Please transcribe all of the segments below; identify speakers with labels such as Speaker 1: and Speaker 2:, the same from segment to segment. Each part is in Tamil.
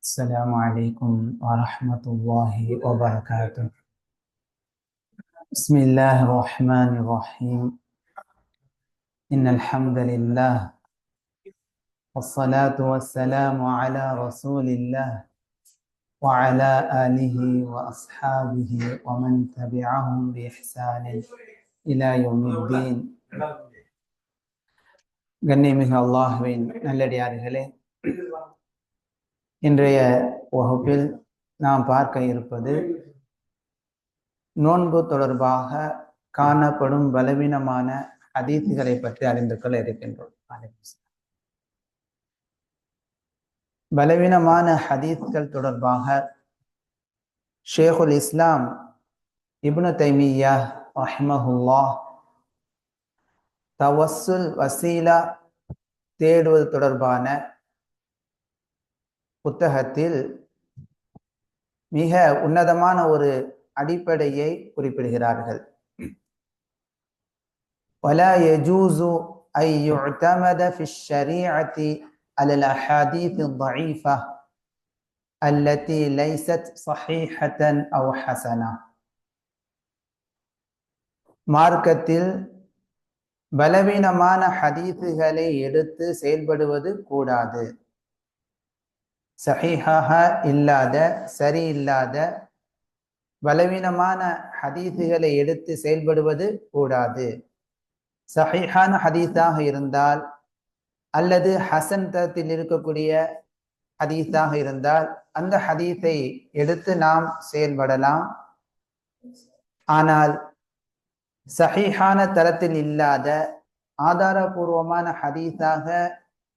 Speaker 1: السلام عليكم ورحمة الله وبركاته. بسم الله الرحمن الرحيم. إن الحمد لله والصلاة والسلام على رسول الله. وعلى آله وأصحابه ومن تبعهم بإحسان إلى يوم الدين கண்ணியமிகு அல்லாஹுவின் நல்லடியார்களே இன்றைய வகுப்பில் நாம் பார்க்க இருப்பது நோன்பு தொடர்பாக காணப்படும் பலவீனமான ஹதீசுகளை பற்றி அறிந்து கொள்ள இருக்கின்றோம் பலவீனமான ஹதீஸ்கள் தொடர்பாக ஷேகுல் இஸ்லாம் இப்னு தைமியா ரஹ்மஹுல்லா தவசுல் வசீலா தேடுவது தொடர்பான புத்தகத்தில் மிக உன்னதமான ஒரு அடிப்படையை குறிப்பிடுகிறார்கள் ولا يجوز أن يعتمد في الشريعة على الأحاديث الضعيفة التي ليست صحيحة أو حسنة மார்க்கத்தில் பலவீனமான ஹதீசுகளை எடுத்து செயல்படுவது கூடாது சஹீஹாக இல்லாத சரியில்லாத பலவீனமான ஹதீசுகளை எடுத்து செயல்படுவது கூடாது சஹீஹான ஹதீஸாக இருந்தால் அல்லது ஹசன் தரத்தில் இருக்கக்கூடிய ஹதீஸாக இருந்தால் அந்த ஹதீஸை எடுத்து நாம் செயல்படலாம். ஆனால் சஹிஹான தரத்தில் இல்லாத ஆதாரபூர்வமான ஹதீஸாக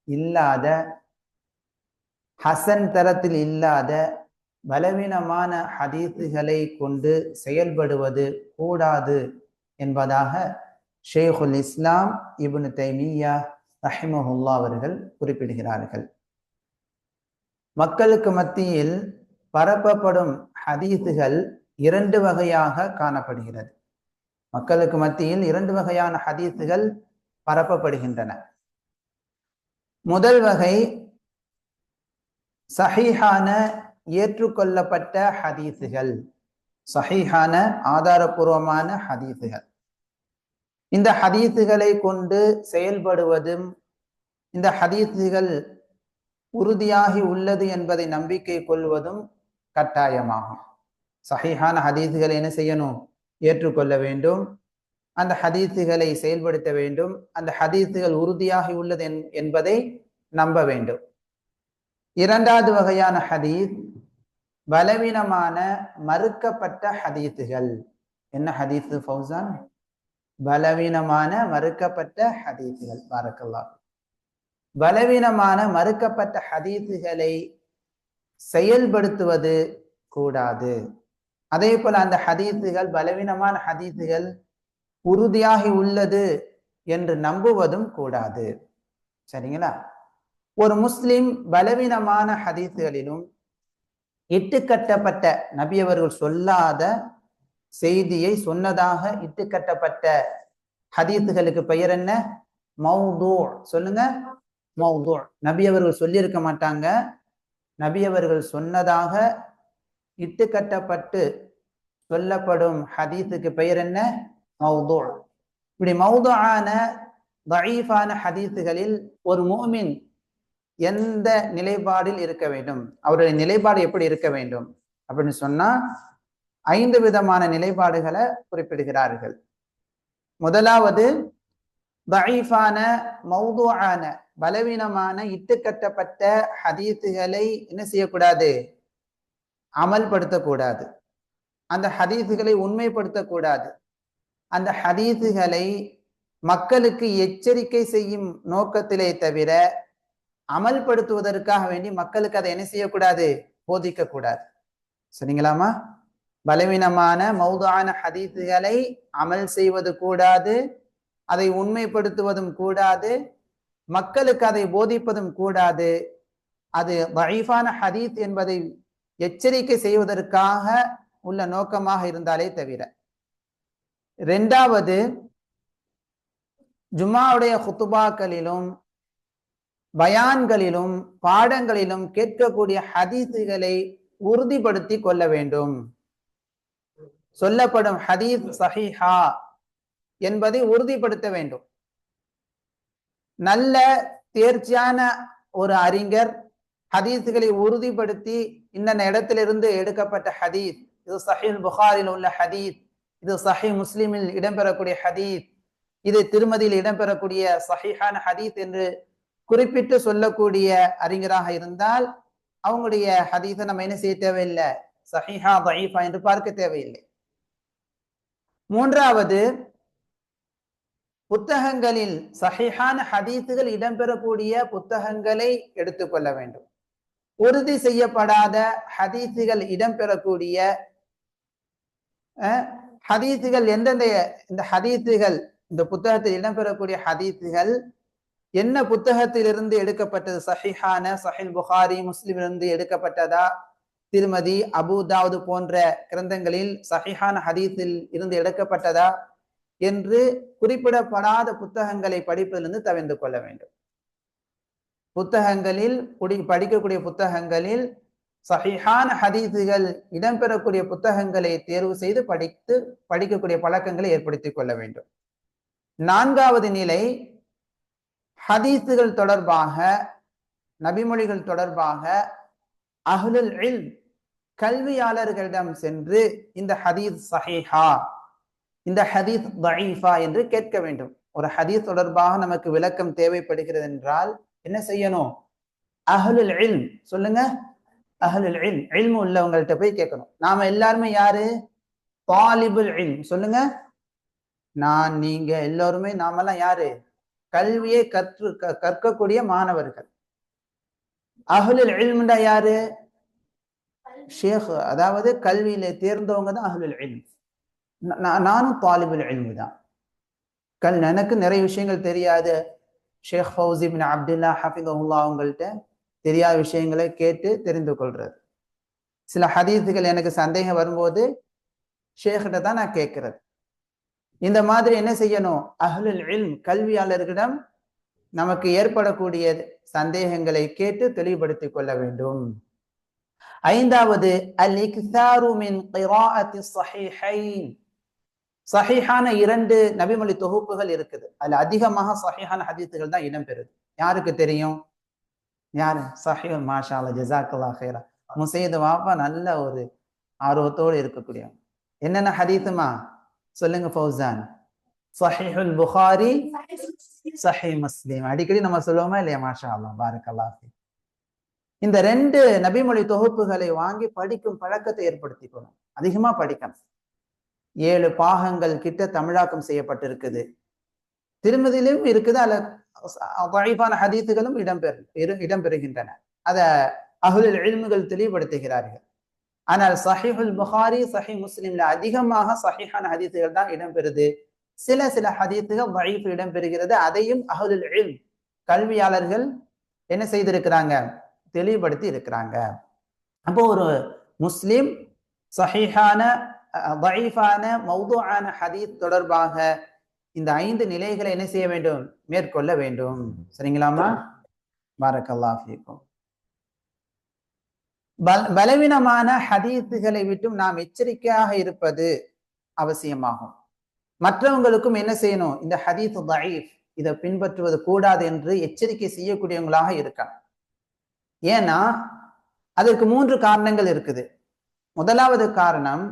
Speaker 1: இல்லாத ஹசன் தரத்தில் இல்லாத பலவீனமான ஹதீஸுகளை கொண்டு செயல்படுவது கூடாது என்பதாக ஷேகுல் இஸ்லாம் இப்னு தைமியா ரஹிமஹுல்லா அவர்கள் குறிப்பிடுகிறார்கள். மக்களுக்கு மத்தியில் பரப்பப்படும் ஹதீஸுகள் இரண்டு வகையாக காணப்படுகிறது. மக்களுக்கு மத்தியில் இரண்டு வகையான ஹதீஸுகள் பரப்பப்படுகின்றன. முதல் வகை சஹீஹான ஏற்றுக்கொள்ளப்பட்ட ஹதீஸுகள் சஹீஹான ஆதாரபூர்வமான ஹதீஸுகள் இந்த ஹதீஸுகளை கொண்டு செயல்படுவதும் இந்த ஹதீஸுகள் உறுதியாகி உள்ளது என்பதை நம்பிக்கை கொள்வதும் கட்டாயமாகும். சஹிஹான ஹதீஸுகளை என்ன செய்யணும்? ஏற்றுக்கொள்ள வேண்டும். அந்த ஹதீஸுகளை செயல்படுத்த வேண்டும். அந்த ஹதீஸுகள் உறுதியாகி உள்ளது என்பதை நம்ப வேண்டும். இரண்டாவது வகையான ஹதீஸ் பலவீனமான மறுக்கப்பட்ட ஹதீஸுகள் என்ன ஹதீஸ் ஃபௌசான்? பலவீனமான மறுக்கப்பட்ட ஹதீஸுகள் பாரக்கல்லா பலவீனமான மறுக்கப்பட்ட ஹதீஸுகளை செயல்படுத்துவது கூடாது. அதே போல அந்த ஹதீஸுகள் பலவீனமான ஹதீஸுகள் உறுதியாகி உள்ளது என்று நம்புவதும் கூடாது. சரிங்களா? ஒரு முஸ்லிம் பலவீனமான ஹதீஸுகளிலும் இட்டுக்கட்டப்பட்ட நபி அவர்கள் சொல்லாத செய்தியை சொன்னதாக இட்டுக்கட்டப்பட்ட ஹதீத்துகளுக்கு பெயர் என்ன? மௌதூ. சொல்லுங்க. மௌதூ. நபி அவர்கள் சொல்லியிருக்க மாட்டாங்க. நபி அவர்கள் சொன்னதாக இட்டுக்கட்டப்பட்டு சொல்லப்படும் ஹதீஸுக்கு பெயர் என்ன? மௌதூ. இப்படி மௌதுஆன தயீஃபான ஹதீஸுகளில் ஒரு மோமின் எந்த நிலைப்பாடில் இருக்க வேண்டும்? அவருடைய நிலைப்பாடு எப்படி இருக்க வேண்டும்? அப்படின்னு சொன்னா ஐந்து விதமான நிலைப்பாடுகளை குறிப்பிடுகிறார்கள். முதலாவது தயீஃபான மௌதுவான பலவீனமான இட்டுக்கட்டப்பட்ட ஹதீஸுகளை என்ன செய்யக்கூடாது? அமல்படுத்தக்கூடாது. அந்த ஹதீஸுகளை உண்மைப்படுத்தக்கூடாது. அந்த ஹதீஸுகளை மக்களுக்கு எச்சரிக்கை செய்யும் நோக்கத்திலே தவிர அமல்படுத்துவதற்காக வேண்டி மக்களுக்கு அதை என்ன செய்யக்கூடாது? போதிக்க கூடாது சரிங்களாமா பலவீனமான மௌதான ஹதீஸுகளை அமல் செய்வது கூடாது அதை உண்மைப்படுத்துவதும் கூடாது மக்களுக்கு அதை போதிப்பதும் கூடாது. அது வழிஃபான ஹதீஸ் என்பதை எச்சரிக்கை செய்வதற்காக உள்ள நோக்கமாக இருந்தாலே தவிர. ரெண்டாவது ஜும்மாவுடைய ஹுத்துபாக்களிலும் பயான்களிலும் பாடங்களிலும் கேட்கக்கூடிய ஹதீஸுகளை உறுதிப்படுத்தி கொள்ள வேண்டும். சொல்லப்படும் ஹதீஸ் சஹிஹா என்பதை உறுதிப்படுத்த வேண்டும். நல்ல தேர்ச்சியான ஒரு அறிஞர் ஹதீஸுகளை உறுதிப்படுத்தி இன்னென்ன இடத்திலிருந்து எடுக்கப்பட்ட ஹதீஸ்? இது சஹீல் புகாரில் உள்ள ஹதீஸ் இது சஹி முஸ்லிமில் இடம்பெறக்கூடிய ஹதீஸ் இது திருமதியில் இடம்பெறக்கூடிய சஹிஹான ஹதீஸ் என்று குறிப்பிட்டு சொல்லக்கூடிய அறிஞராக இருந்தால் அவங்களுடைய ஹதீஸை நம்ம என்ன செய்ய தேவையில்லை? சஹிஹா தயீஃபா என்று பார்க்க தேவையில்லை. மூன்றாவது புத்தகங்களில் சஹிஹான ஹதீஸுகள் இடம்பெறக்கூடிய புத்தகங்களை எடுத்துக்கொள்ள வேண்டும். உறுதி செய்யப்படாத ஹதீஸுகள் இடம்பெறக்கூடிய ஹதீஸுகள் எந்தெந்த இந்த ஹதீஸுகள் இந்த புத்தகத்தில் இடம்பெறக்கூடிய ஹதீஸுகள் என்ன புத்தகத்திலிருந்து எடுக்கப்பட்டது? சஹிஹான சஹில் புகாரி முஸ்லிமிலிருந்து எடுக்கப்பட்டதா? திருமதி அபுதாவுது போன்ற கிரந்தங்களில் சஹிஹான ஹதீஸில் இருந்து எடுக்கப்பட்டதா என்று குறிப்பிடப்படாத புத்தகங்களை படிப்பதிலிருந்து தவிர்த்து கொள்ள வேண்டும். புத்தகங்களில் குடி படிக்கக்கூடிய புத்தகங்களில் சஹிஹான ஹதீஸுகள் இடம்பெறக்கூடிய புத்தகங்களை தேர்வு செய்து படித்து படிக்கக்கூடிய பழக்கங்களை ஏற்படுத்திக் கொள்ள வேண்டும். நான்காவது நிலை ஹதீஸுகள் தொடர்பாக நபிமொழிகள் தொடர்பாக அஹ்லுல் இல் கல்வியாளர்களிடம் சென்று இந்த ஹதீஸ் சஹீஹா இந்த ஹதீஸ் தயீஃபா என்று கேட்க வேண்டும். ஒரு ஹதீஸ் தொடர்பாக நமக்கு விளக்கம் தேவைப்படுகிறது என்றால் என்ன செய்யணும்? அஹ்லுல் இல் சொல்லுங்க. அஹ்லுல் இல் இல்மு உள்ளவங்கள்ட்ட போய் கேட்கணும். நாம எல்லாருமே யாரு? தாலிபுல் இல் சொல்லுங்க. நான் நீங்க எல்லோருமே நாமெல்லாம் யாரு? கல்வியை கற்று கற்கக்கூடிய மாணவர்கள். அஹ்லுல் இல்முண்டா யாரு? ஷேக் அதாவது கல்வியில தேர்ந்தவங்க தான் அஹ்லுல் இல்ம். நானும் தாலிபுல் இல்மு தான். கல் எனக்கு நிறைய விஷயங்கள் தெரியாது. ஷேக் ஃபவுசி பின் அப்துல்லா ஹஃபிதுல்லா அவங்கள்ட்ட தெரியாத விஷயங்களை கேட்டு தெரிந்து கொள்றது. சில ஹதீஸுகள் எனக்கு சந்தேகம் வரும்போது ஷேக்கிட்ட தான் நான் கேட்கறது. இந்த மாதிரி என்ன செய்யணும்? அஹ்லுல் இல்ம் கல்வியாளர்களிடம் நமக்கு ஏற்படக்கூடிய சந்தேகங்களை கேட்டு தெளிவுபடுத்திக் கொள்ள வேண்டும். ஐந்தாவது அல் இக்தாரு மின் கிராஅத்தி இரண்டு நபிமொழி தொகுப்புகள் இருக்குது. அதுல அதிகமாக சஹிஹான ஹதீத்துகள் தான் இடம்பெறுது. யாருக்கு தெரியும்? யாரு? சஹிஹுல் மாஷா அல்லா ஜசாக்கல்லா ஹேரா முசைது வாப்பா நல்ல ஒரு ஆர்வத்தோடு இருக்கக்கூடியவங்க என்னென்ன ஹதீத்துமா சொல்லுங்க ஃபௌசான். சஹிஹுல் புகாரி. சஹி முஸ்லீம். அடிக்கடி நம்ம சொல்லுவோமா இல்லையா? மாஷா அல்லா பாரக்கல்லா இந்த ரெண்டு நபிமொழி தொகுப்புகளை வாங்கி படிக்கும் பழக்கத்தை ஏற்படுத்திக்கணும். அதிகமா படிக்கணும். ஏழு பாகங்கள் கிட்ட தமிழாக்கம் செய்யப்பட்டிருக்குது. திருமதியிலும் இருக்குது அல்ல வாய்ப்பான ஹதீத்துகளும் இடம்பெறு இடம்பெறுகின்றன. அதை அகுலில் எழுமுகள் தெளிவுபடுத்துகிறார்கள். ஆனால் சஹிஹுல் புகாரி சஹி முஸ்லிம்ல அதிகமாக சஹிஹான ஹதீத்துகள் தான் இடம்பெறுது. சில சில ஹதீத்துகள் வழிப்பு இடம்பெறுகிறது. அதையும் அகுலில் இல் கல்வியாளர்கள் என்ன செய்திருக்கிறாங்க? தெளிவுபடுத்தி இருக்கிறாங்க. அப்போ ஒரு முஸ்லிம் சஹிஹான வழிஃபான மௌதுவான ஹதீத் தொடர்பாக இந்த ஐந்து நிலைகளை என்ன செய்ய வேண்டும்? மேற்கொள்ள வேண்டும். சரிங்களாமா பாரக்கல்லாஃபிக்கும் பல பலவீனமான ஹதீத்துகளை விட்டும் நாம் எச்சரிக்கையாக இருப்பது அவசியமாகும். மற்றவங்களுக்கும் என்ன செய்யணும்? இந்த ஹதீத் தயீஃப் இதை பின்பற்றுவது கூடாது என்று எச்சரிக்கை செய்யக்கூடியவங்களாக இருக்கணும் ஏன்னா அதற்கு மூன்று காரணங்கள் இருக்குது. முதலாவது காரணம்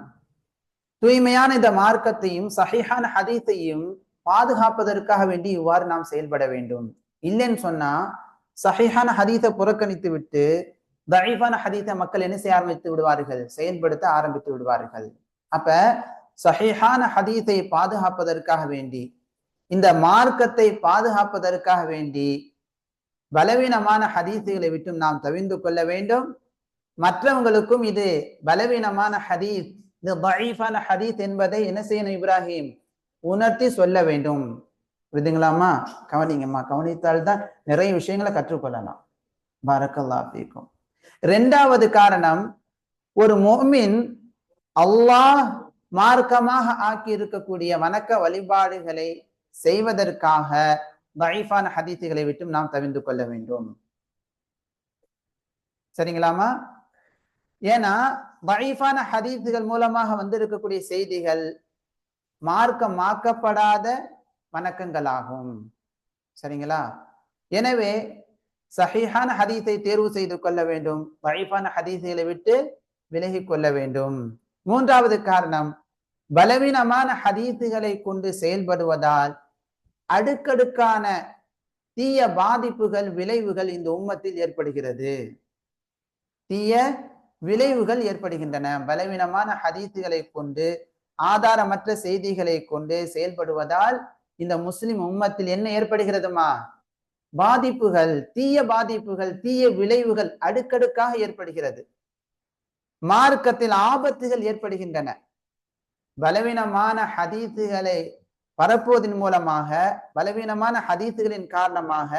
Speaker 1: தூய்மையான இந்த மார்க்கத்தையும் சஹிஹான ஹதீஸையும் பாதுகாப்பதற்காக வேண்டி இவ்வாறு நாம் செயல்பட வேண்டும். இல்லைன்னு சொன்னா சஹிஹான ஹதீஸை புறக்கணித்து விட்டு தயீஃபான ஹதீஸை மக்கள் என்ன செய்ய ஆரம்பித்து விடுவார்கள்? செயல்படுத்த ஆரம்பித்து விடுவார்கள். அப்ப சஹிஹான ஹதீஸை பாதுகாப்பதற்காக வேண்டி இந்த மார்க்கத்தை பாதுகாப்பதற்காக வேண்டி பலவீனமான ஹதீஸுகளை விட்டும் நாம் தவிர்ந்து கொள்ள வேண்டும். மற்றவங்களுக்கும் இது பலவீனமான ஹதீஸ் இந்த தயீஃபான ஹதீஸ் என்பதை என்ன செய்யணும் இப்ராஹிம்? உணர்த்தி சொல்ல வேண்டும். புரிதுங்களாமா கவனிங்கம்மா கவனித்தால் தான் நிறைய விஷயங்களை கற்றுக்கொள்ளலாம். பரக்கல்லா அப்படிக்கும் ரெண்டாவது காரணம் ஒரு மோமின் அல்லாஹ் மார்க்கமாக ஆக்கி இருக்கக்கூடிய வணக்க வழிபாடுகளை செய்வதற்காக தயீஃபான ஹதீத்துகளை விட்டும் நாம் தவிர்ந்து கொள்ள வேண்டும். சரிங்களாமா? ஏன்னா தயீஃபான ஹதீத்துகள் மூலமாக வந்திருக்கக்கூடிய செய்திகள் மார்க்கமாக்கப்படாத வணக்கங்களாகும். சரிங்களா? எனவே சஹிஹான ஹதீஸை தேர்வு செய்து கொள்ள வேண்டும். தயீஃபான ஹதீசுகளை விட்டு விலகி கொள்ள வேண்டும். மூன்றாவது காரணம் பலவீனமான ஹதீத்துகளை கொண்டு செயல்படுவதால் அடுக்கடுக்கான தீய பாதிப்புகள் விளைவுகள் இந்த உம்மத்தில் ஏற்படுகிறது. தீய விளைவுகள் ஏற்படுகின்றன. பலவீனமான ஹதீத்துகளை கொண்டு ஆதாரமற்ற செய்திகளை கொண்டு செயல்படுவதால் இந்த முஸ்லிம் உம்மத்தில் என்ன ஏற்படுகிறதுமா? பாதிப்புகள் தீய பாதிப்புகள் தீய விளைவுகள் அடுக்கடுக்காக ஏற்படுகிறது. மார்க்கத்தில் ஆபத்துகள் ஏற்படுகின்றன. பலவீனமான ஹதீசுகளை பரப்புவதன் மூலமாக பலவீனமான ஹதீசுகளின் காரணமாக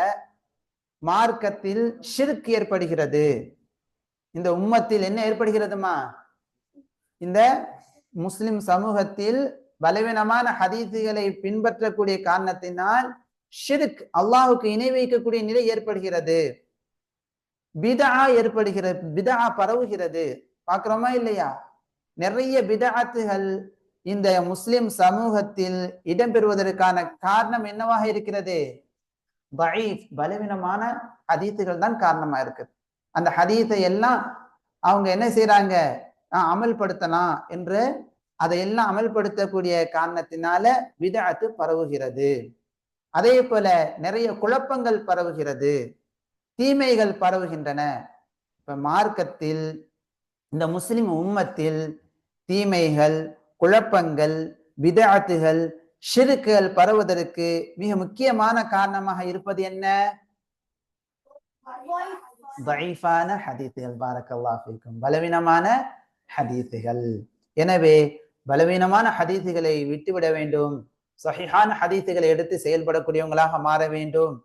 Speaker 1: மார்க்கத்தில் ஷிர்க் ஏற்படுகிறது. இந்த உம்மத்தில் என்ன ஏற்படுகிறதுமா? இந்த முஸ்லிம் சமூகத்தில் பலவீனமான ஹதீசுகளை பின்பற்றக்கூடிய காரணத்தினால் ஷிர்க் அல்லாஹுக்கு இணை வைக்கக்கூடிய நிலை ஏற்படுகிறது. பிதா ஏற்படுகிறது பிதா பரவுகிறது. பார்க்குறோமா இல்லையா? நிறைய பிதாத்துகள் இந்த முஸ்லிம் சமூகத்தில் இடம்பெறுவதற்கான காரணம் என்னவாக இருக்கிறது? பைஃப் பலவீனமான ஹதீத்துகள் தான் காரணமா இருக்குது அந்த ஹதீத்தை எல்லாம் அவங்க என்ன செய்யறாங்க அமல்படுத்தலாம் என்று அதையெல்லாம் அமல்படுத்தக்கூடிய காரணத்தினால விதத்து பரவுகிறது. அதே போல நிறைய குழப்பங்கள் பரவுகிறது. தீமைகள் பரவுகின்றன. இப்ப மார்க்கத்தில் இந்த முஸ்லிம் உம்மத்தில் தீமைகள் குழப்பங்கள் விதாத்துகள் ஷிருக்குகள் பரவுவதற்கு மிக முக்கியமான காரணமாக இருப்பது என்ன? தயீஃபான ஹதீத்துகள் பாரக்கல்லாஃபிக்கும் பலவீனமான ஹதீத்துகள் எனவே பலவீனமான ஹதீத்துகளை விட்டுவிட வேண்டும். சஹிஹான ஹதீத்துகளை எடுத்து செயல்படக்கூடியவங்களாக மாற வேண்டும்.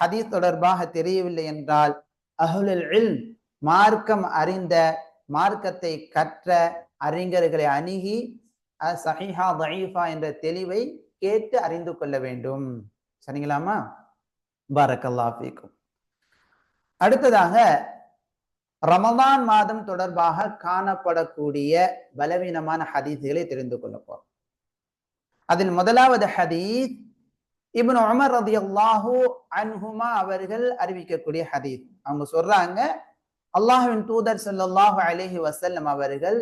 Speaker 1: ஹதீஸ் தொடர்பாக தெரியவில்லை என்றால் அஹுலுல் இல் மார்க்கம் அறிந்த மார்க்கத்தை கற்ற அறிஞர்களை அணுகி சஹிஹா தயீஃபா என்ற தெளிவை கேட்டு அறிந்து கொள்ள வேண்டும். சரிங்களாமா பாரக்கல்லாஃபிக்கும் அடுத்ததாக ரமதான் மாதம் தொடர்பாக காணப்படக்கூடிய பலவீனமான ஹதீஸ்களை தெரிந்து கொள்ள போறோம். அதில் முதலாவது ஹதீஸ் இப்னு உமர் ரதி அல்லாஹூ அன்ஹுமா அவர்கள் அறிவிக்கக்கூடிய ஹதீஸ். அவங்க சொல்றாங்க அல்லாஹுவின் தூதர் சொல்லல்லாஹு அலஹி வசல்லம் அவர்கள்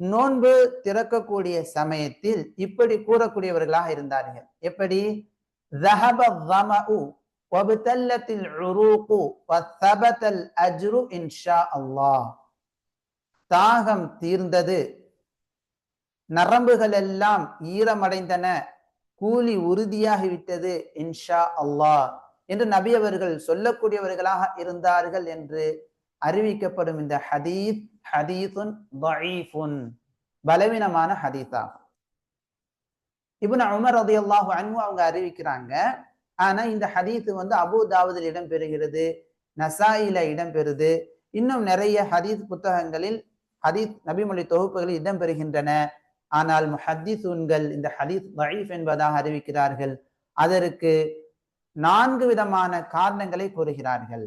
Speaker 1: நோன்பு திறக்கக்கூடிய சமயத்தில் இப்படி கூறக்கூடியவர்களாக இருந்தார்கள். எப்படி? தாகம் தீர்ந்தது. நரம்புகள் எல்லாம் ஈரமடைந்தன. கூலி உறுதியாகிவிட்டது. இன்ஷா அல்லாஹ். என்று நபி அவர்கள் சொல்லக்கூடியவர்களாக இருந்தார்கள் என்று அறிவிக்கப்படும் இந்த ஹதீத் ஹதீசுன் தஈஃபுன் பலவீனமான ஹதீஸாகும் இப்னு உமர் ரலியல்லாஹு அன்பு அவங்க அறிவிக்கிறாங்க ஆனா இந்த ஹதீஸ் வந்து அபு தாவதில் இடம்பெறுகிறது நசாயில இடம்பெறுது. இன்னும் நிறைய ஹதீஸ் புத்தகங்களில் ஹதீஸ் நபிமொழி தொகுப்புகளில் இடம்பெறுகின்றன. ஆனால் ஹதீசூன்கள் இந்த ஹதீஸ் தயீஃப் என்பதாக அறிவிக்கிறார்கள். அதற்கு நான்கு விதமான காரணங்களை கூறுகிறார்கள்.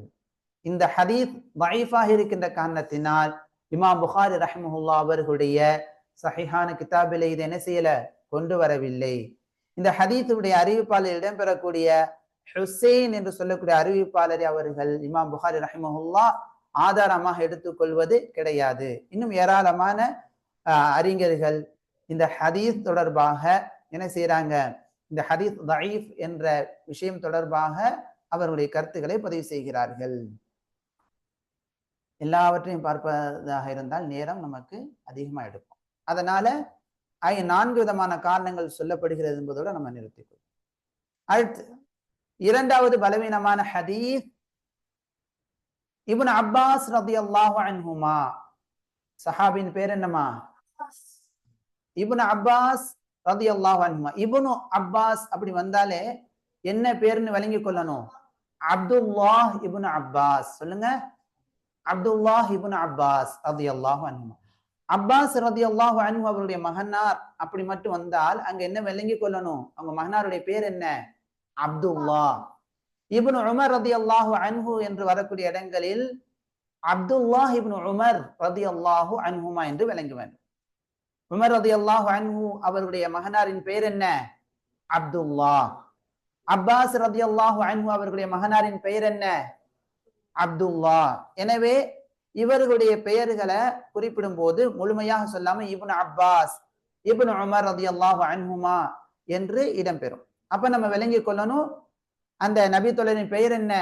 Speaker 1: இந்த ஹதீஸ் வைஃபாக இருக்கின்ற காரணத்தினால் இமாம் புகாரி ரஹ்மஹுல்லா அவர்களுடைய சஹிஹான கிதாபிலே இதை என்ன செய்யல? கொண்டு வரவில்லை. இந்த ஹதீத்துடைய அறிவிப்பாளர் இடம்பெறக்கூடிய ஹுசைன் என்று சொல்லக்கூடிய அறிவிப்பாளரை அவர்கள் இமாம் புகாரி ரஹிமஹுல்லா ஆதாரமாக எடுத்துக்கொள்வது கிடையாது. இன்னும் ஏராளமான அறிஞர்கள் இந்த ஹதீஸ் தொடர்பாக என்ன செய்யறாங்க இந்த ஹதீஸ் தயீஃப் என்ற விஷயம் தொடர்பாக அவர்களுடைய கருத்துக்களை பதிவு செய்கிறார்கள். எல்லாவற்றையும் பார்ப்பதாக இருந்தால் நேரம் நமக்கு அதிகமா எடுக்கும். அதனால ஐ நான்கு விதமான காரணங்கள் சொல்லப்படுகிறது என்பதோடு நம்ம நிறுத்திக்கொள்வோம் அடுத்து இரண்டாவது பலவீனமான ஹதீஸ் இவன் அப்பாஸ் ரதி அல்லாஹு அன்ஹுமா. சஹாபின் பேர் என்னமா இபுன் அப்பாஸ் ரதி அல்லாஹு அன்ஹுமா அப்பாஸ் அப்படி வந்தாலே என்ன பேருன்னு வழங்கி கொள்ளணும்? Abdullah ibn Abbas. சொல்லுங்க. அப்துல்லாஹ் இபுன் அப்பாஸ் ரதி அல்லாஹு அன்ஹுமா அப்பாஸ் ரதி அல்லாஹு அன்ஹு அவருடைய மகனார் அப்படி மட்டும் வந்தால் அங்க என்ன விளங்கி கொள்ளணும்? அவங்க மகனாருடைய பேர் என்ன? அப்துல்லா இபுன் உமர் ரதி அல்லாஹு அன்ஹு என்று வரக்கூடிய இடங்களில் அப்துல்லா இப்னு உமர் ரதி அல்லாஹு அன்ஹுமா என்று விளங்க வேண்டும் உமர் ரதி அல்லாஹு அன்ஹு அவருடைய மகனாரின் பெயர் என்ன? அப்துல்லா அப்பாஸ் ரதி அல்லாஹு அன்ஹு அவர்களுடைய மகனாரின் பெயர் என்ன? அப்துல்லா. எனவே இவர்களுடைய பெயர்களை குறிப்பிடும் போது முழுமையாக சொல்லாம இபுன் அப்பாஸ் இபுன் உமர் ரதி அல்லாஹ் அன்ஹுமா என்று இடம்பெறும். அப்ப நம்ம விளங்கி கொள்ளணும் அந்த நபி தொழிலின் பெயர் என்ன?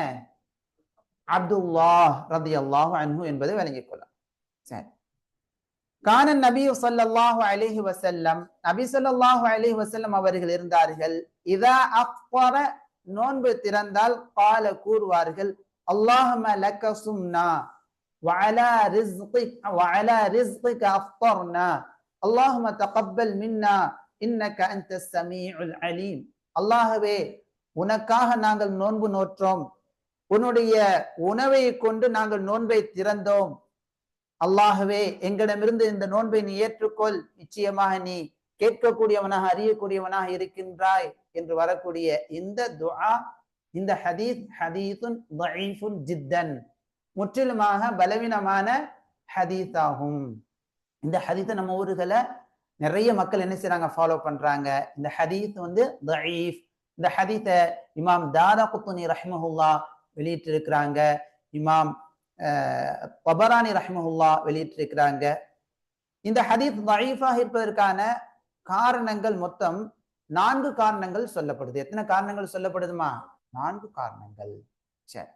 Speaker 1: அப்துல்லா ரதி அல்லாஹு அன்ஹு என்பதை விளங்கிக் கொள்ளலாம். சரி. கானன் நபி ஸல்லல்லாஹு அலிஹி வசல்லம் நபி சொல்லாஹு அலிஹி வசல்லம் அவர்கள் இருந்தார்கள். இதா அஃபர நோன்பு திறந்தால் பால கூறுவார்கள். அல்லாஹும்ம லக்க சும்னா وعلى رزقك وعلى رزقك أفطرنا اللهم تقبل منا إنك أنت السميع العليم அல்லாஹ்வே உனக்காக நாங்கள் நோன்பு நோற்றோம் உன்னுடைய உணவை கொண்டு நாங்கள் நோன்பை திறந்தோம் அல்லாஹவே எங்களிடமிருந்து இந்த நோன்பை நீ ஏற்றுக்கொள் நிச்சயமாக நீ கேட்கக்கூடியவனாக அறியக்கூடியவனாக இருக்கின்றாய் என்று வரக்கூடிய இந்த துஆ இந்த ஹதீஸ் ஹதீத்துன் ஜித்தன். முற்றிலுமாக பலவீனமான ஹதீஸ் ஆகும் இந்த ஹதீத்தை நம்ம ஊர்களை நிறைய மக்கள் என்ன செய்யறாங்க ஃபாலோ பண்றாங்க. இந்த ஹதீத் வந்து தயீஃப். இந்த ஹதீத்தை இமாம் தாதா குத்துனி ரஹ்மஹுல்லா வெளியிட்டிருக்கிறாங்க. இமாம் பபரானி ரஹ்மஹுல்லா வெளியிட்டிருக்கிறாங்க. இந்த ஹதீத் தயீஃபாக இருப்பதற்கான காரணங்கள் மொத்தம் நான்கு காரணங்கள் சொல்லப்படுது. எத்தனை காரணங்கள் சொல்லப்படுதுமா? நான்கு காரணங்கள். சரி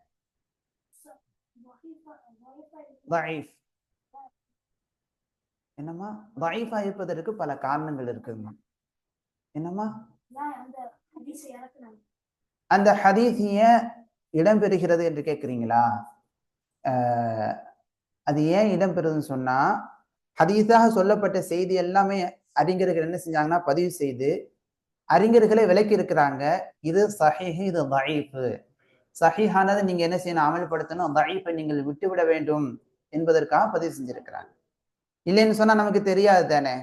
Speaker 1: என்னம்மா? தஈஃபா இருப்பதற்கு பல காரணங்கள் இருக்குதுமா என்னம்மா? அந்த ஹதீஸ் ஏன் இடம்பெறுகிறது என்று கேட்குறீங்களா? அது ஏன் இடம்பெறுதுன்னு சொன்னா ஹதீஸாக சொல்லப்பட்ட செய்தி எல்லாமே அறிஞர்கள் என்ன செஞ்சாங்கன்னா பதிவு செய்து அறிஞர்களை விலக்கி இருக்கிறாங்க இது சஹீஹ் இது தயீஃபு. சஹீஹானதை நீங்க என்ன செய்யணும் அமல்படுத்தணும் தயீஃபை நீங்கள் விட்டுவிட வேண்டும் என்பதற்காக பதிவு செஞ்சிருக்கிறாங்க. இல்லைன்னு சொன்னா நமக்கு தெரியாது தானே?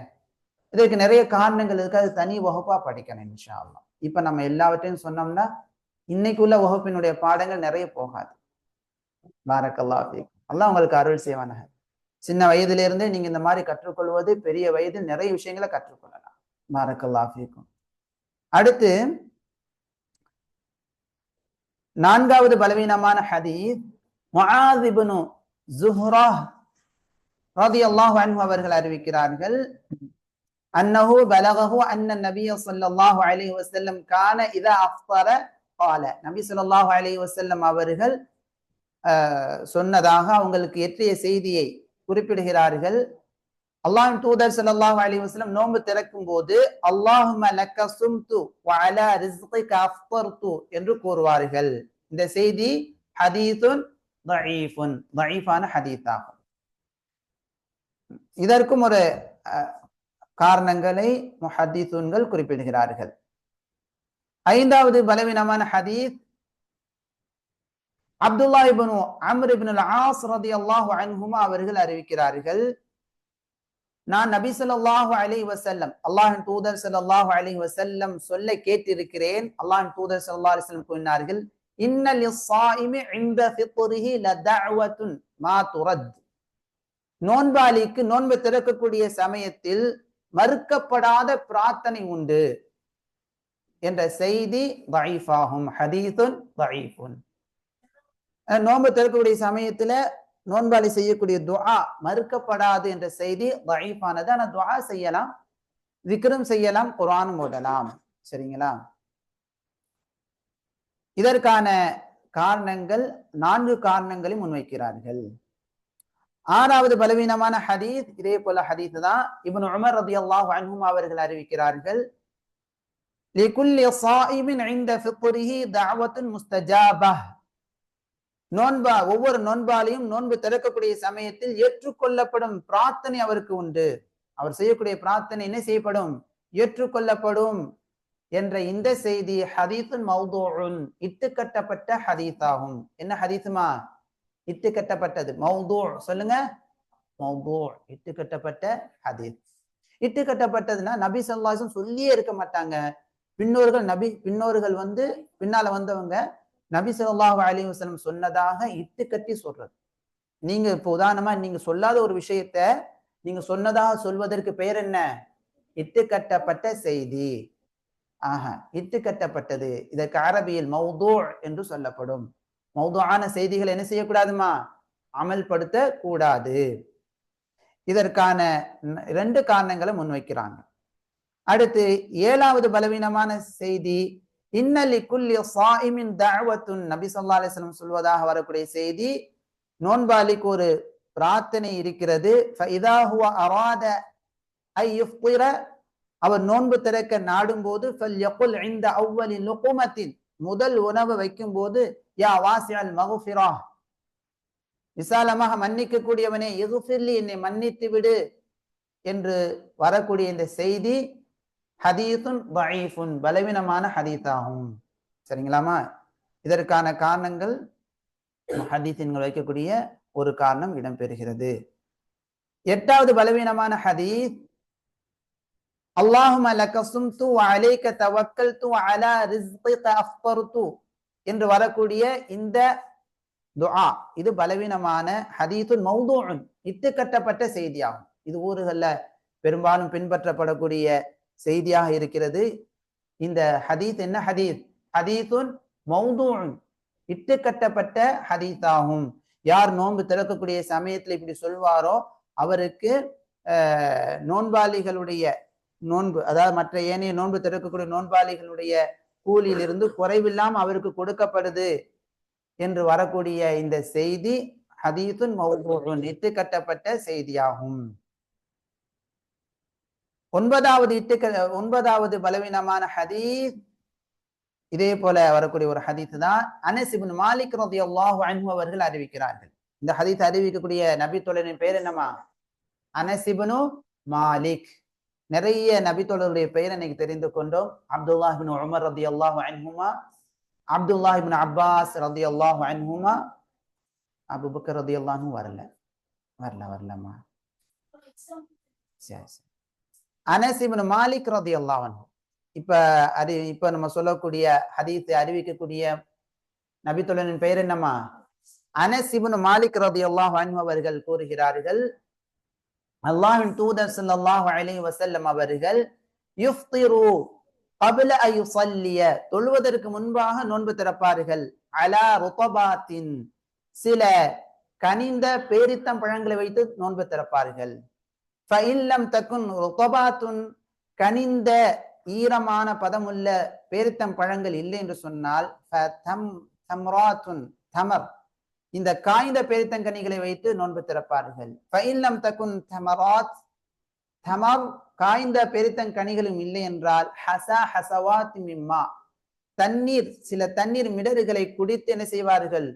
Speaker 1: இதற்கு நிறைய காரணங்கள் இருக்கு அது தனி வகுப்பா படிக்கணும் இன்ஷா அல்லா இப்ப நம்ம எல்லாவற்றையும் சொன்னோம்னா இன்னைக்கு உள்ள வகுப்பினுடைய பாடங்கள் நிறைய போகாது. பாரக்கல்லா அல்லாஹ் உங்களுக்கு அருள் செய்வானாக. சின்ன வயதுல இருந்தே நீங்க இந்த மாதிரி கற்றுக்கொள்வது பெரிய வயதில் நிறைய விஷயங்களை கற்றுக்கொள்ளலாம். பாரக்கல்லா ஃபீக்கும். அடுத்து நான்காவது பலவீனமான ஹதீத் மொஹாதிபுனு ஜுஹ்ரா ரதி அல்லாஹ் அவர்கள் அறிவிக்கிறார்கள் அன்னஹு பலகஹு அன்ன நபிய சொல்லல்லாஹு அலைஹி வசல்லம் கான இத அஃபர கால. நபி சொல்லாஹு அலைஹி வசல்லம் அவர்கள் சொன்னதாக அவங்களுக்கு எற்றிய செய்தியை குறிப்பிடுகிறார்கள். அல்லாஹின் தூதர் ஸல்லல்லாஹு அலி வஸ்லம் நோன்பு திறக்கும் போது அல்லாஹும லக்க சும்து வ அலா ரிஸ்கிக என்று கூறுவார்கள். இந்த செய்தி ஹதீஸுன் தஈஃபுன் தஈஃபான ஹதீஸ் ஆகும் இதற்கும் ஒரு காரணங்களை முஹத்தீசுன்கள் குறிப்பிடுகிறார்கள். ஐந்தாவது பலவீனமான ஹதீஸ் Abdullah ibn Amr ibn As ரலியல்லாஹு அன்ஹுமா அவர்கள் அறிவிக்கிறார்கள். நான் நபி சொல்லாஹு அலி வசல்லம் அல்லாஹின் தூதர் சொல்லாஹு அலி வசல்லம் சொல்ல கேட்டிருக்கிறேன். அல்லாஹின் தூதர் சொல்லா அலிஸ்லம் கூறினார்கள் இன்ன மா நோன்பாளிக்கு நோன்பு திறக்கக்கூடிய சமயத்தில் மறுக்கப்படாத பிரார்த்தனை உண்டு என்ற செய்தி ஹதீசுன் நோன்பு திறக்கக்கூடிய சமயத்துல நோன்பாளி செய்யக்கூடிய துவா மறுக்கப்படாது என்ற செய்தி வகைப்பானது ஆனால் துவா செய்யலாம் விக்ரம் செய்யலாம் குரான் ஓடலாம் சரிங்களா? இதற்கான காரணங்கள் நான்கு காரணங்களை முன்வைக்கிறார்கள். ஆறாவது பலவீனமான ஹதீஸ் இதே போல ஹதீஸ் தான் இவன் உமர் ரலியல்லாஹு அன்ஹும் அவர்கள் அறிவிக்கிறார்கள். லிகுல்லி ஸாயிமின் இன்த ஃபித்ரிஹி தஅவத்துன் முஸ்தஜாபஹ். நோன்பா ஒவ்வொரு நோன்பாலையும் நோன்பு திறக்கக்கூடிய சமயத்தில் ஏற்றுக்கொள்ளப்படும் பிரார்த்தனை அவருக்கு உண்டு. அவர் செய்யக்கூடிய பிரார்த்தனை என்ன செய்யப்படும்? ஏற்றுக்கொள்ளப்படும் என்ற இந்த செய்தி ஹதீசுன் மௌதூன் இட்டு கட்டப்பட்ட ஹதீஸ் ஆகும் என்ன ஹதீஸுமா? இட்டு கட்டப்பட்டது. மௌதூ சொல்லுங்க. மௌதூ இட்டு கட்டப்பட்ட ஹதீஸ். இட்டுக்கட்டப்பட்டதுன்னா நபி சொல்லாசும் சொல்லியே இருக்க மாட்டாங்க. பின்னோர்கள் நபி பின்னோர்கள் வந்து பின்னால வந்தவங்க நபி சொல்லாஹு அலி வசலம் சொன்னதாக இட்டுக்கட்டி சொல்றது. நீங்க இப்போ உதாரணமா நீங்க சொல்லாத ஒரு விஷயத்த நீங்க சொன்னதாக சொல்வதற்கு பெயர் என்ன? இட்டுக்கட்டப்பட்ட செய்தி. ஆஹா இட்டுக்கட்டப்பட்டது இதற்கு அரபியில் மௌதூ என்று சொல்லப்படும். மௌதுவான செய்திகள் என்ன செய்யக்கூடாதுமா? அமல்படுத்த கூடாது இதற்கான ரெண்டு காரணங்களை முன்வைக்கிறாங்க. அடுத்து ஏழாவது பலவீனமான செய்தி இன்னலி குல்லி சாயிமின் தாவத்துன் நபி சொல்லா அலிஸ்லம் சொல்வதாக வரக்கூடிய செய்தி நோன்பாளிக்கு ஒரு பிரார்த்தனை இருக்கிறது. அராத அவர் நோன்பு திறக்க நாடும் போது இந்த அவ்வலி லுகுமத்தின் முதல் உணவு வைக்கும் போது யா வாசியால் மகுஃபிரா விசாலமாக மன்னிக்க கூடியவனே இகுஃபிர்லி என்னை மன்னித்து விடு என்று வரக்கூடிய இந்த செய்தி. ஹதீசுன் பஈஃபுன் பலவீனமான ஹதீத்தாகும் சரிங்களாமா? இதற்கான காரணங்கள் ஹதீசின்கள் வைக்கக்கூடிய ஒரு காரணம் இடம்பெறுகிறது. எட்டாவது பலவீனமான ஹதீஸ் அல்லாஹும் லக்க சும்து அலைக்க தவக்கல்து அலா ரிஸ்கிக என்று வரக்கூடிய இந்த துஆ இது பலவீனமான ஹதீத்துன் மௌதூன் இட்டு கட்டப்பட்ட செய்தியாகும். இது ஊர்களில் பெரும்பாலும் பின்பற்றப்படக்கூடிய செய்தியாக இருக்கிறது. இந்த ஹதீத் என்ன ஹதீத்? ஹதீத்துன் மௌதூன் இட்டு கட்டப்பட்ட ஹதீத்தாகும். யார் நோன்பு திறக்கக்கூடிய சமயத்துல இப்படி சொல்வாரோ அவருக்கு நோன்பாளிகளுடைய நோன்பு அதாவது மற்ற ஏனைய நோன்பு திறக்கக்கூடிய நோன்பாளிகளுடைய கூலியிலிருந்து குறைவில்லாம அவருக்கு கொடுக்கப்படுது என்று வரக்கூடிய இந்த செய்தி ஹதீத்துன் மௌதூன் இட்டு கட்டப்பட்ட செய்தியாகும். ஒன்பதாவது இட்டு ஒன்பதாவது பலவீனமான ஹதீஸ். இதே போல வரக்கூடிய ஒரு ஹதீஸ் தான் அனசிபின் மாலிக் ரலியல்லாஹு அன்ஹு அவர்கள் அறிவிக்கிறார்கள். இந்த ஹதீஸ் அறிவிக்கக்கூடிய நபி தோழரின் பேர் என்னமா அனசிபனு மாலிக். நிறைய நபி தோழருடைய பெயர் இன்னைக்கு தெரிந்து கொண்டோம். அப்துல்லாஹ் உமர் ரதி அல்லாஹு அன்ஹுமா அப்துல்லாஹ் அப்பாஸ் ரதி அல்லாஹு அன்ஹுமா அபுபக்கர் ரதி அல்லாஹும் வரல. வரல வரலம்மா. சரி சரி. அனசிபின் மாலிக் ரதி அல்லாவன் இப்ப அறி இப்ப நம்ம சொல்லக்கூடிய ஹதீத்தை அறிவிக்கக்கூடிய நபித்துலனின் பெயர் என்னம்மா? அனசிபின் மாலிக் ரதி அல்லாஹன் அவர்கள் கூறுகிறார்கள் அல்லாஹின் தூதர் சல்லாஹ் அலி வசல்லம் அவர்கள் யுஃப்திரு கபில அயுசல்லிய தொழுவதற்கு முன்பாக நோன்பு திறப்பார்கள். அலா ருபபாத்தின் சில கனிந்த பேரித்தம் பழங்களை வைத்து நோன்பு திறப்பார்கள். ஃபஇல்லம் தக்குன் ருத்தபாத்துன் கனிந்த ஈரமான பதமுள்ள பேரித்தம் பழங்கள் இல்லை என்று சொன்னால் ஃபதம் தம்ராத்துன் தமர். இந்த காய்ந்த பேரித்தங்கனிகளை வைத்து நோன்பு திறப்பார்கள். ஃபஇல்லம் தக்குன் தமராத் தமர் காய்ந்த பெருத்தங்கனிகளும் இல்லை என்றால் ஹசா ஹசவாத் மிம்மா. தண்ணீர் சில தண்ணீர் மிடறுகளை குடித்து என்ன செய்வார்கள்?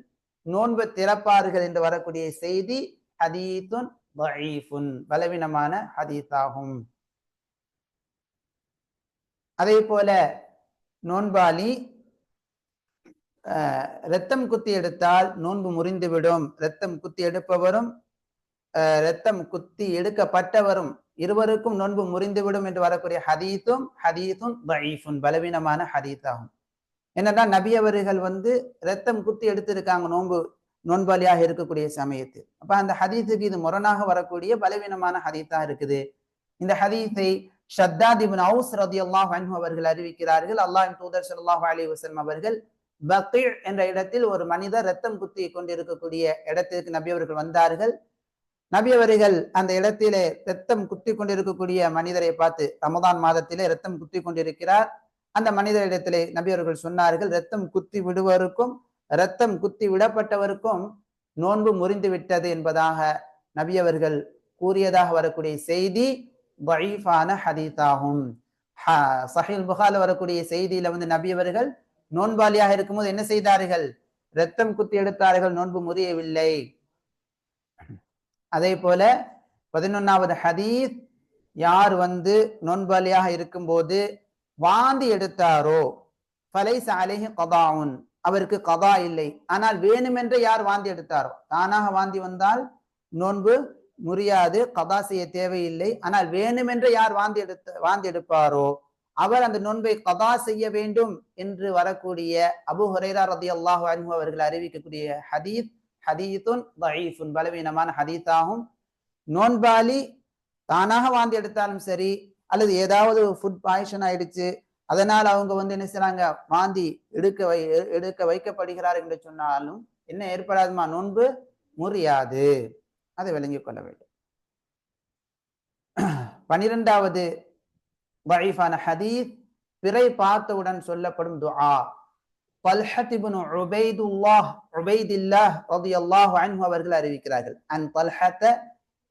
Speaker 1: நோன்பு திறப்பார்கள் என்று வரக்கூடிய செய்தி ஹதீத்துன் தஈஃபுன் பலவீனமான ஹதீத்தாகும் அதே போல நோன்பாளி அஹ், குத்தி எடுத்தால் நோன்பு முறிந்துவிடும். ரத்தம் குத்தி எடுப்பவரும் அஹ், குத்தி எடுக்கப்பட்டவரும் இருவருக்கும் நோன்பு முறிந்துவிடும் என்று வரக்கூடிய ஹதீத்தும் ஹதீத்தும் தஈஃபுன் பலவீனமான ஹதீத்தாகும் என்னன்னா நபி அவர்கள் வந்து ரத்தம் குத்தி எடுத்திருக்காங்க நோன்பு நோன்பாளியாக இருக்கக்கூடிய சமயத்தில். அப்ப அந்த ஹதீஸுக்கு இது முரணாக வரக்கூடிய பலவீனமான ஹதீத்தா இருக்குது. இந்த ஹதீஸை ஷத்தாதிபின் இப்னு அவுஸ் ரலியல்லாஹு அன்ஹு அவர்கள் அறிவிக்கிறார்கள். அல்லாஹின் தூதர் சல்லாஹ் அலி வசல்ம் அவர்கள் பக்கீ என்ற இடத்தில் ஒரு மனிதர் ரத்தம் குத்தி கொண்டிருக்கக்கூடிய இடத்திற்கு நபி அவர்கள் வந்தார்கள். நபி அவர்கள் அந்த இடத்திலே ரத்தம் குத்தி கொண்டிருக்கக்கூடிய மனிதரை பார்த்து ரமதான் மாதத்திலே ரத்தம் குத்தி கொண்டிருக்கிறார். அந்த மனிதரிடத்திலே நபி அவர்கள் சொன்னார்கள் ரத்தம் குத்தி விடுவருக்கும் ரத்தம் குத்தி விடப்பட்டவருக்கும் நோன்பு முறிந்து விட்டது என்பதாக நபியவர்கள் கூறியதாக வரக்கூடிய செய்தி பஈஃபான ஹதீத்தாகும் சஹில் புகால வரக்கூடிய செய்தியில வந்து நபியவர்கள் நோன்பாளியாக இருக்கும்போது என்ன செய்தார்கள்? ரத்தம் குத்தி எடுத்தார்கள் நோன்பு முறியவில்லை. அதே போல பதினொன்னாவது ஹதீஸ் யார் வந்து நோன்பாளியாக இருக்கும்போது வாந்தி எடுத்தாரோ? ஃபலைஸ் அலைஹி கதாவுன் அவருக்கு கதா இல்லை. ஆனால் வேணுமென்று யார் வாந்தி எடுத்தாரோ? தானாக வாந்தி வந்தால் நோன்பு முடியாது கதா செய்ய தேவையில்லை. ஆனால் வேணுமென்று யார் வாந்தி எடுத்து வாந்தி எடுப்பாரோ? அவர் அந்த நோன்பை கதா செய்ய வேண்டும் என்று வரக்கூடிய அபு ஹுரேரா ரதி அல்லாஹு அன்பு அவர்கள் அறிவிக்கக்கூடிய ஹதீத் ஹதீத்துன் தயீஃபுன் பலவீனமான ஹதீத்தாகும். நோன்பாளி தானாக வாந்தி எடுத்தாலும் சரி அல்லது ஏதாவது ஃபுட் பாய்ஷன் ஆயிடுச்சு அதனால் அவங்க வந்து என்ன செய்யறாங்க வாந்தி எடுக்க வை எடுக்க வைக்கப்படுகிறார் என்று சொன்னாலும் என்ன ஏற்படாதுமா? நோன்பு முறியாது. அதை விளங்கிக் கொள்ள வேண்டும். பனிரெண்டாவது வழிஃபான ஹதீஸ் பிறை பார்த்தவுடன் சொல்லப்படும் துஆ. பல்ஹத் இப்னு உபைதுல்லாஹ் உபைதில்லாஹ் ரலியல்லாஹு அன்ஹு அவர்கள் அறிவிக்கிறார்கள். அன் பல்ஹத்த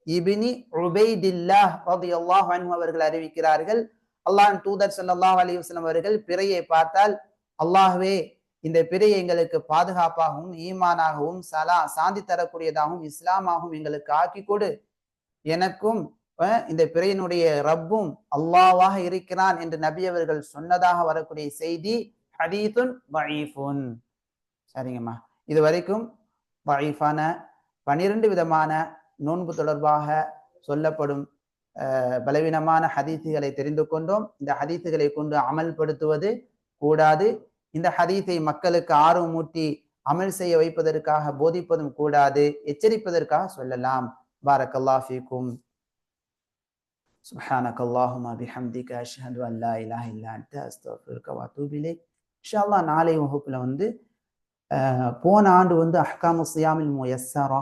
Speaker 1: இபினி உபைதில்லாஹ் அல்லாஹ் அன்ஹு அவர்கள் அறிவிக்கிறார்கள். அல்லாஹ் தூதர் சல்லாஹ் அலி வஸ்லம் அவர்கள் பிறையை பார்த்தால் அல்லாஹ்வே இந்த பிறை எங்களுக்கு பாதுகாப்பாகவும் ஈமானாகவும் சலா சாந்தி தரக்கூடியதாகவும் இஸ்லாமாகவும் எங்களுக்கு ஆக்கி கொடு. எனக்கும் இந்த பிறையினுடைய ரப்பும் அல்லாவாக இருக்கிறான் என்று நபி அவர்கள் சொன்னதாக வரக்கூடிய செய்தி ஹதீதுன் வஈஃபுன் சரிங்கம்மா. இது வரைக்கும் வஈஃபான பனிரெண்டு விதமான நோன்பு தொடர்பாக சொல்லப்படும் பலவீனமான ஹதீசுகளை தெரிந்து கொண்டோம் இந்த ஹதீசுகளை கொண்டு அமல்படுத்துவது கூடாது இந்த ஹதீஸை மக்களுக்கு ஆர்வமூட்டி அமல் செய்ய வைப்பதற்காக போதிப்பதும் கூடாது எச்சரிப்பதற்காக சொல்லலாம் பாரக்கல்லா ஃபீக்கும் سبحانك اللهم بحمدك أشهد أن لا إله إلا أنت أستغفرك وأتوب إليك إن شاء الله நாளை வகுப்புல வந்து அஹ், போன ஆண்டு வந்து அஹ்காமு சியாமில் முயஸ்ஸரா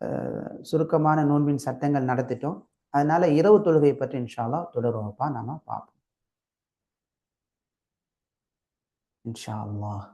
Speaker 1: அஹ், சுருக்கமான நோன்பின் சட்டங்கள் நடத்திட்டோம் அதனால இரவு தொழுகை பற்றி இன்ஷால்லா தொடர் நம்ம நாம பார்ப்போம். இன்ஷா அல்லாஹ்